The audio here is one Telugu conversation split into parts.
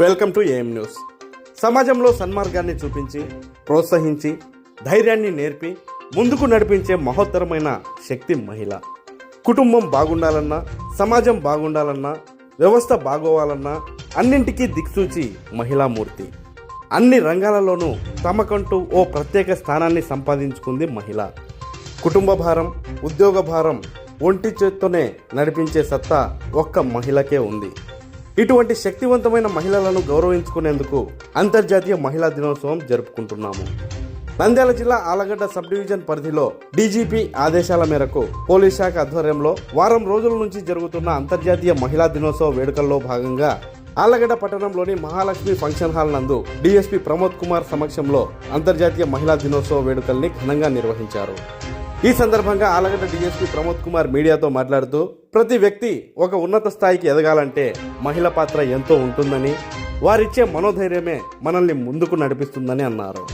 Welcome to AM news. సమాజంలో సన్మార్గాన్ని చూపించి ప్రోత్సహించి ధైర్యాన్ని నేర్పి ముందుకు నడిపించే మహోత్తరమైన శక్తి మహిళ. కుటుంబం బాగుండాలన్నా సమాజం బాగుండాలన్నా వ్యవస్థ బాగోవాలన్నా అన్నింటికీ దిక్సూచి మహిళామూర్తి. అన్ని రంగాలలోనూ తమకంటూ ఓ ప్రత్యేక స్థానాన్ని సంపాదించుకుంది మహిళ. కుటుంబ భారం ఉద్యోగ భారం ఒంటి చేత్తోనే నడిపించే సత్తా ఒక్క మహిళకే ఉంది. ఇటువంటి శక్తివంతమైన మహిళలను గౌరవించుకునేందుకు అంతర్జాతీయ మహిళా దినోత్సవం జరుపుకుంటున్నాము. నంద్యాల జిల్లా ఆలగడ్డ సబ్ డివిజన్ పరిధిలో డీజీపీ ఆదేశాల మేరకు పోలీస్ శాఖ ఆధ్వర్యంలో వారం రోజుల నుంచి జరుగుతున్న అంతర్జాతీయ మహిళా దినోత్సవ వేడుకల్లో భాగంగా ఆలగడ్డ పట్టణంలోని మహాలక్ష్మి ఫంక్షన్ హాల్ నందు డీఎస్పీ ప్రమోద్ కుమార్ సమక్షంలో అంతర్జాతీయ మహిళా దినోత్సవ వేడుకల్ని ఘనంగా నిర్వహించారు. ఈ సందర్భంగా ఆలగడ్డ డిఎస్పీ ప్రమోద్ కుమార్ మీడియాతో మాట్లాడుతూ ప్రతి వ్యక్తి ఒక ఉన్నత స్థాయికి ఎదగాలంటే మహిళ పాత్ర ఎంతో ఉంటుందని వారిచ్చే మనోధైర్యమే మనల్ని ముందుకు నడిపిస్తుందని అన్నారు.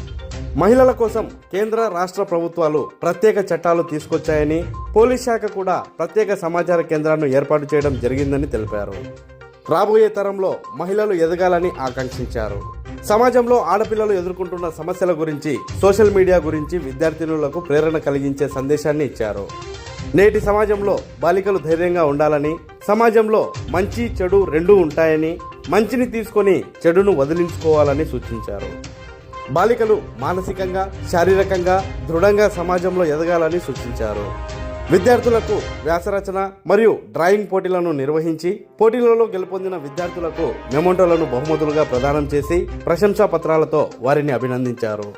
మహిళల కోసం కేంద్ర రాష్ట్ర ప్రభుత్వాలు ప్రత్యేక చట్టాలు తీసుకొచ్చాయని పోలీస్ శాఖ కూడా ప్రత్యేక సమాచార కేంద్రాన్ని ఏర్పాటు చేయడం జరిగిందని తెలిపారు. రాబోయే తరంలో మహిళలు ఎదగాలని ఆకాంక్షించారు. సమాజంలో ఆడపిల్లలు ఎదుర్కొంటున్న సమస్యల గురించి సోషల్ మీడియా గురించి విద్యార్థినులకు ప్రేరణ కలిగించే సందేశాన్ని ఇచ్చారు. నేటి సమాజంలో బాలికలు ధైర్యంగా ఉండాలని సమాజంలో మంచి చెడు రెండూ ఉంటాయని మంచిని తీసుకొని చెడును వదిలించుకోవాలని సూచించారు. బాలికలు మానసికంగా శారీరకంగా దృఢంగా సమాజంలో ఎదగాలని సూచించారు. విద్యార్థులకు వ్యాసరచన మరియు డ్రాయింగ్ పోటీలను నిర్వహించి పోటీలలో గెలుపొందిన విద్యార్థులకు మెమోంటోలను బహుమతులుగా ప్రదానం చేసి ప్రశంసా పత్రాలతో వారిని అభినందించారు.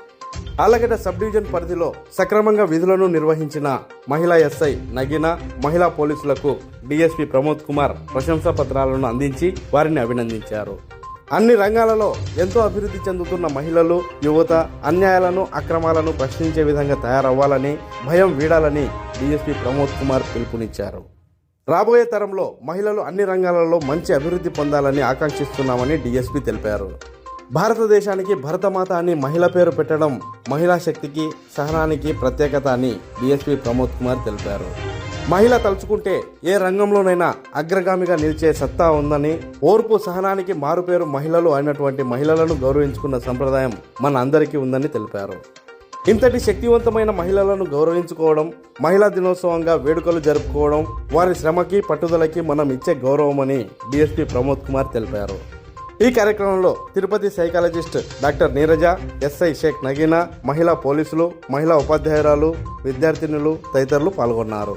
ఆలగడ్డ సబ్ డివిజన్ పరిధిలో సక్రమంగా విధులను నిర్వహించిన మహిళా ఎస్ఐ నగిన మహిళా పోలీసులకు డిఎస్పీ ప్రమోద్ కుమార్ ప్రశంసా పత్రాలను అందించి వారిని అభినందించారు. అన్ని రంగాలలో ఎంతో అభివృద్ధి చెందుతున్న మహిళలు యువత అన్యాయాలను అక్రమాలను ప్రశ్నించే విధంగా తయారవ్వాలని భయం వీడాలని డిఎస్పీ ప్రమోద్ కుమార్ పిలుపునిచ్చారు. రాబోయే తరంలో మహిళలు అన్ని రంగాలలో మంచి అభివృద్ధి పొందాలని ఆకాంక్షిస్తున్నామని డిఎస్పీ తెలిపారు. భారతదేశానికి భరతమాత అని మహిళ పేరు పెట్టడం మహిళా శక్తికి సహనానికి ప్రత్యేకత అని డిఎస్పీ ప్రమోద్ కుమార్ తెలిపారు. మహిళ తలుచుకుంటే ఏ రంగంలోనైనా అగ్రగామిగా నిలిచే సత్తా ఉందని ఓర్పు సహనానికి మారుపేరు మహిళలు అయినటువంటి మహిళలను గౌరవించుకున్న సంప్రదాయం మన అందరికీ ఉందని తెలిపారు. ఇంతటి శక్తివంతమైన మహిళలను గౌరవించుకోవడం మహిళా దినోత్సవంగా వేడుకలు జరుపుకోవడం వారి శ్రమకి పట్టుదలకి మనం ఇచ్చే గౌరవమని డిఎస్పీ ప్రమోద్ కుమార్ తెలిపారు. ఈ కార్యక్రమంలో Tirupati psychologist doctor Neeraja SI Sheikh Nagina మహిళా పోలీసులు మహిళా ఉపాధ్యాయురాలు విద్యార్థినులు తదితరులు పాల్గొన్నారు.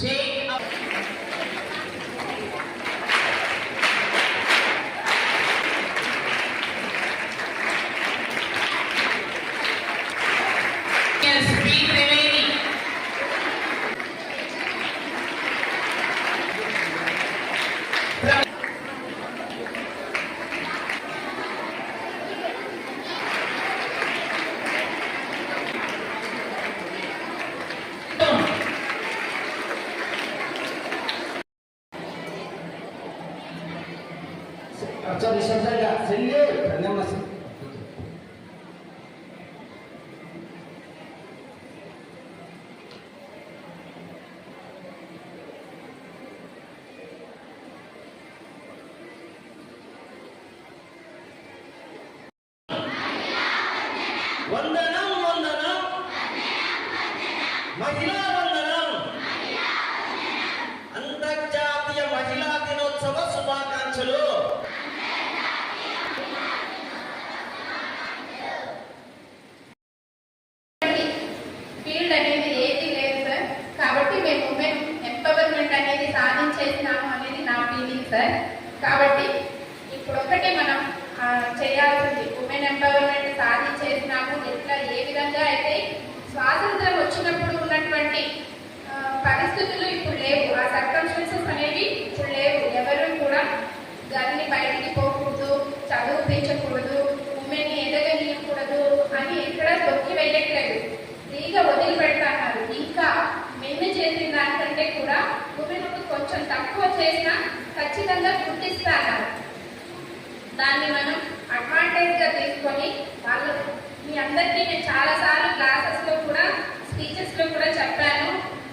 Yeah. अच्छा दिशा जाएगा सही है కాబట్టి ఇప్పుడు ఒక్కటి మనం చేయాల్సింది. ఉమెన్ ఎంపవర్మెంట్ సాధించేసినాము ఎట్లా ఏ విధంగా అయితే స్వాతంత్రం వచ్చినప్పుడు ఉన్నటువంటి పరిస్థితులు ఇప్పుడు లేవు. ఆ సర్కమ్స్టెన్సెస్ అనేవి ఇప్పుడు లేవు. ఎవరు కూడా దాన్ని బయటికి పోకూడదు చదువు పెంచకూడదు ఉమెన్ ఎదగనీయకూడదు అని ఎక్కడ తొక్కి వెళ్ళట్లేదు ఫ్రీగా వదిలిపెడతాన్నారు. ఇంకా మేము చేసిన దానికంటే కూడా ఉమెన్ కొంచెం తక్కువ చేసినా ఖచ్చితంగా గుర్తిస్తాను దాన్ని మనం అడ్వాంటేజ్గా తీసుకొని వాళ్ళు మీ అందరికీ నేను చాలా సార్లు క్లాసెస్లో కూడా స్పీచెస్లో కూడా చెప్పాను.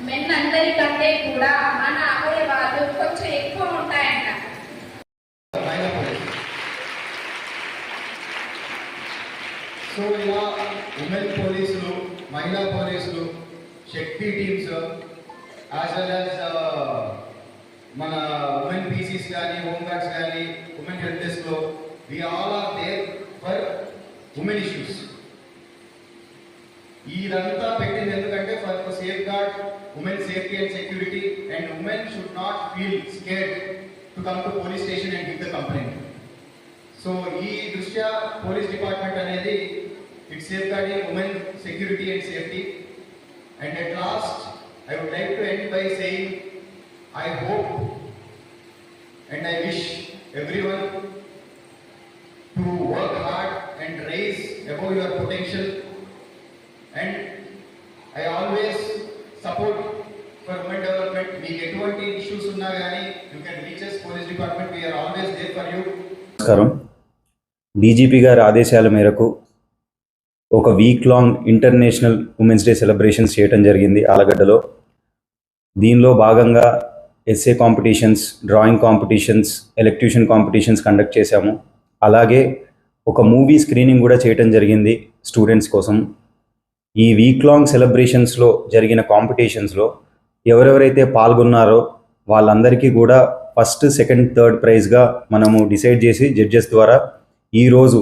మెన్ అందరికంటే కూడా మన అవయవాలు కొంచెం ఎక్కువ ఉంటాయంట. సో ఇలా ఉమెన్ పోలీసులు మహిళా పోలీసులు Shakti teams as well as మన ఉమెన్ పీసీస్ కానీ హోమ్ గార్డ్స్ కానీ women help డెస్క్లో we all are there for women issues ఇదంతా పెట్టింది ఎందుకంటే for safe guard women safety and security and women should not feel scared to come to police station and give the complaint so ఈ దృష్ట్యా పోలీస్ డిపార్ట్మెంట్ అనేది it safe guarding women security and safety and at last I would like to end by saying I hope and I wish everyone to work hard and rise above your potential and I always support for women development మీకు ఎటువంటి ఇష్యూస్ ఉన్నా కానీ you can reaches police department we are always there for you నమస్కారం. డీజీపీ గారి ఆదేశాల మేరకు ఒక week long international women's day celebrations చేయడం జరిగింది ఆలగడ్డలో. దీనిలో భాగంగా essay competitions drawing competitions elocution competitions conduct చేశాము. అలాగే ఒక మూవీ స్క్రీనింగ్ కూడా చేయటం జరిగింది స్టూడెంట్స్ కోసం. ఈ వీక్ లాంగ్ సెలబ్రేషన్స్లో జరిగిన కాంపిటీషన్స్లో ఎవరెవరైతే పాల్గొన్నారో వాళ్ళందరికీ కూడా ఫస్ట్ సెకండ్ థర్డ్ ప్రైజ్గా మనము డిసైడ్ చేసి జడ్జెస్ ద్వారా ఈరోజు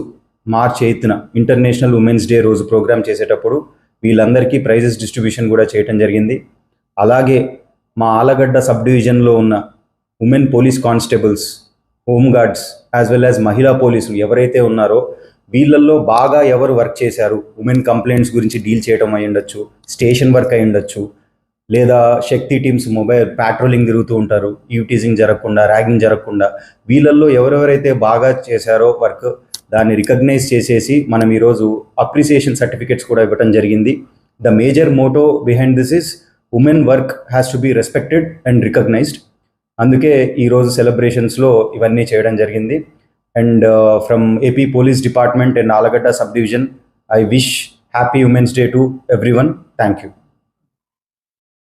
మార్చ్ ఎయిత్న ఇంటర్నేషనల్ ఉమెన్స్ డే రోజు ప్రోగ్రామ్ చేసేటప్పుడు వీళ్ళందరికీ ప్రైజెస్ డిస్ట్రిబ్యూషన్ కూడా చేయటం జరిగింది. అలాగే మా ఆలగడ్డ సబ్ డివిజన్లో ఉన్న women police constables home guards as well as మహిళా పోలీసులు ఎవరైతే ఉన్నారో వీళ్ళల్లో బాగా ఎవరు వర్క్ చేశారు? ఉమెన్ కంప్లైంట్స్ గురించి డీల్ చేయడం అయి ఉండొచ్చు స్టేషన్ వర్క్ అయి ఉండొచ్చు లేదా శక్తి టీమ్స్ మొబైల్ ప్యాట్రోలింగ్ తిరుగుతూ ఉంటారు యూటీజింగ్ జరగకుండా ర్యాగింగ్ జరగకుండా వీళ్ళల్లో ఎవరెవరైతే బాగా చేశారో వర్క్ దాన్ని రికగ్నైజ్ చేసేసి మనం ఈరోజు అప్రిసియేషన్ సర్టిఫికెట్స్ కూడా ఇవ్వడం జరిగింది. The major motto behind this is women work has to be respected and recognised అందుకే ఈరోజు సెలబ్రేషన్స్లో ఇవన్నీ చేయడం జరిగింది. And from AP police department and Allagadda sub division I wish happy women's day to everyone thank you